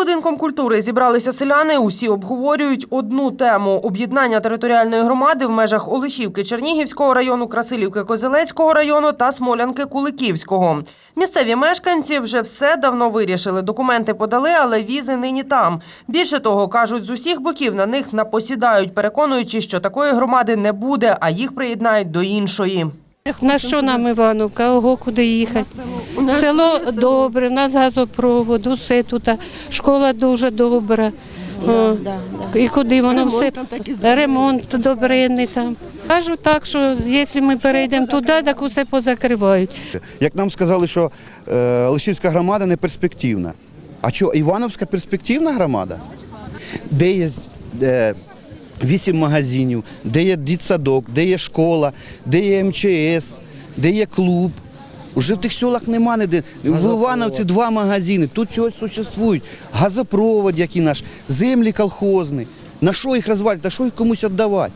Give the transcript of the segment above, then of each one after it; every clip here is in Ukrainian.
будинком культури зібралися селяни. Усі обговорюють одну тему об'єднання територіальної громади в межах Олешівки Чернігівського району, Красилівки Козелецького району та Смолянки Куликівського. Місцеві мешканці вже все давно вирішили. Документи подали, але візи нині там. Більше того, кажуть, з усіх боків на них напосідають, переконуючи, що такої громади не буде, а їх приєднають до іншої. На що нам Івановка? Ого, куди їхати? Село добре, в нас газопровод, усе тут. Школа дуже добра. О, І куди воно все? Ремонт добренний там. Кажу так, що якщо ми перейдемо туди, так усе позакривають. Як нам сказали, що е, Лишівська громада не перспективна. А що, Івановська перспективна громада? Де є е, вісім магазинів, де є дитсадок, де є школа, де є МЧС, де є клуб. Уже в тих селах нема ніде. В Івановці два магазини, тут чогось существують. Газопровод, який наш, землі колхозні. На що їх розвалити, на що їх комусь віддавати?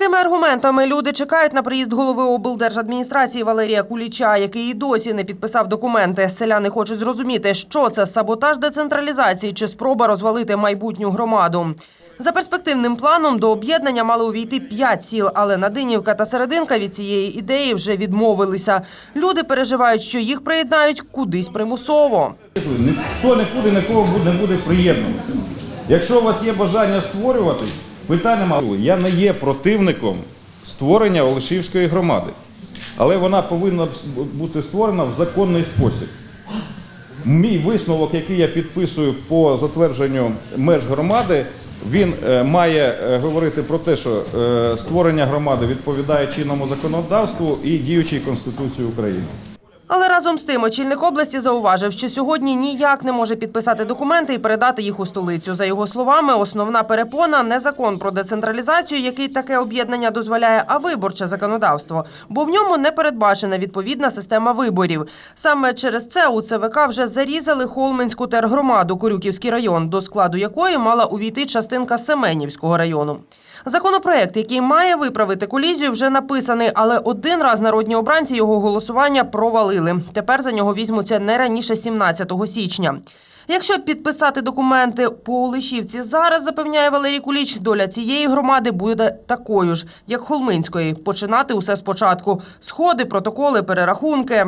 Такими аргументами люди чекають на приїзд голови облдержадміністрації Валерія Куліча, який і досі не підписав документи. Селяни хочуть зрозуміти, що це саботаж децентралізації чи спроба розвалити майбутню громаду. За перспективним планом до об'єднання мали увійти п'ять сіл, але Надинівка та Серединка від цієї ідеї вже відмовилися. Люди переживають, що їх приєднають кудись примусово. Ніхто нікого буде, не буде приєднуватися. Якщо у вас є бажання створювати, питань немає. Я не є противником створення Олешівської громади, але вона повинна бути створена в законний спосіб. Мій висновок, який я підписую по затвердженню меж громади, він е, має е, говорити про те, що е, створення громади відповідає чинному законодавству і діючій Конституції України. Але разом з тим очільник області зауважив, що сьогодні ніяк не може підписати документи і передати їх у столицю. За його словами, основна перепона не закон про децентралізацію, який таке об'єднання дозволяє, а виборче законодавство, бо в ньому не передбачена відповідна система виборів. Саме через це у ЦВК вже зарізали Холменську тергромаду Корюківський район, до складу якої мала увійти частинка Семенівського району. Законопроект, який має виправити колізію, вже написаний, але один раз народні обранці його голосування провалили. Тепер за нього візьмуться не раніше 17 січня. Якщо підписати документи по Олешівці зараз, запевняє Валерій Куліч, доля цієї громади буде такою ж, як Холминської. Починати усе спочатку. Сходи, протоколи, перерахунки.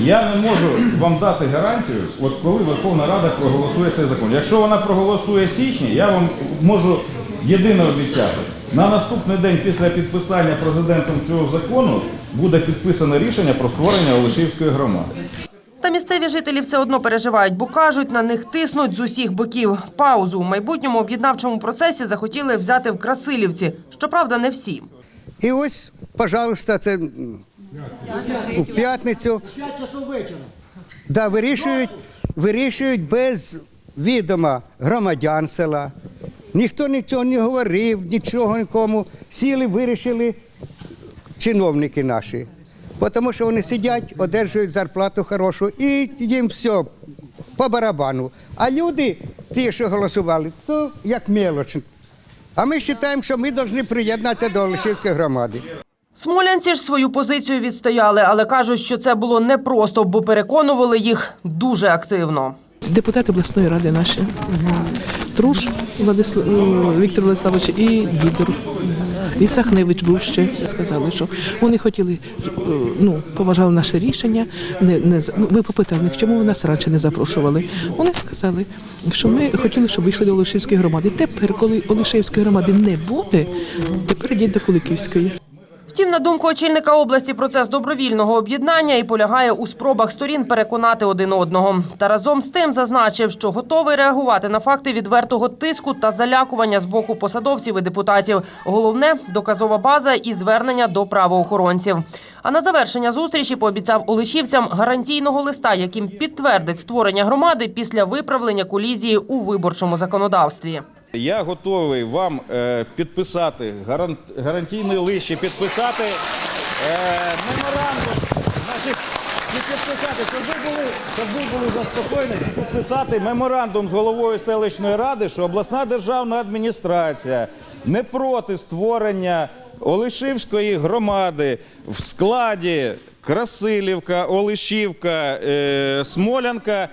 Я не можу вам дати гарантію, от коли Верховна Рада проголосує цей закон. Якщо вона проголосує в січні, я вам можу єдине обіцяти. На наступний день після підписання президентом цього закону буде підписане рішення про створення Олешівської громади. Та місцеві жителі все одно переживають, бо кажуть, на них тиснуть з усіх боків. Паузу у майбутньому об'єднавчому процесі захотіли взяти в Красилівці. Щоправда, не всі. І ось, пожалуйста, це у п'ятницю. Да, вирішують, вирішують без відома громадян села. Ніхто нічого не говорив, нічого нікому. Сіли, вирішили чиновники наші. Тому що вони сидять, одержують зарплату хорошу і їм все по барабану. А люди, ті, що голосували, то як мелоч. А ми вважаємо, що ми повинні приєднатися до Олешівської громади. Смолянці ж свою позицію відстояли, але кажуть, що це було непросто, бо переконували їх дуже активно. Депутати обласної ради наші. Труш Владислав Віктор Владиславович і Дідор. І Сахневич був ще сказали, що вони хотіли, е, ну поважали наше рішення. Не, не ну, ми попитали них, чому ви нас раніше не запрошували. Вони сказали, що ми хотіли, щоб вийшли до Олешівської громади. Тепер, коли Олешівської громади не буде, тепер йдіть до Куликівської. Втім, на думку очільника області, процес добровільного об'єднання і полягає у спробах сторін переконати один одного. Та разом з тим зазначив, що готовий реагувати на факти відвертого тиску та залякування з боку посадовців і депутатів. Головне доказова база і звернення до правоохоронців. А на завершення зустрічі пообіцяв олешівцям гарантійного листа, яким підтвердить створення громади після виправлення колізії у виборчому законодавстві. Я готовий вам е, підписати гаран- гарантійний чи підписати е, меморандум. Щоб ви були, щоб ви були заспокоєні, підписати меморандум з головою селищної ради, що обласна державна адміністрація не проти створення Олешівської громади в складі Красилівка, Олешівка, е, Смолянка.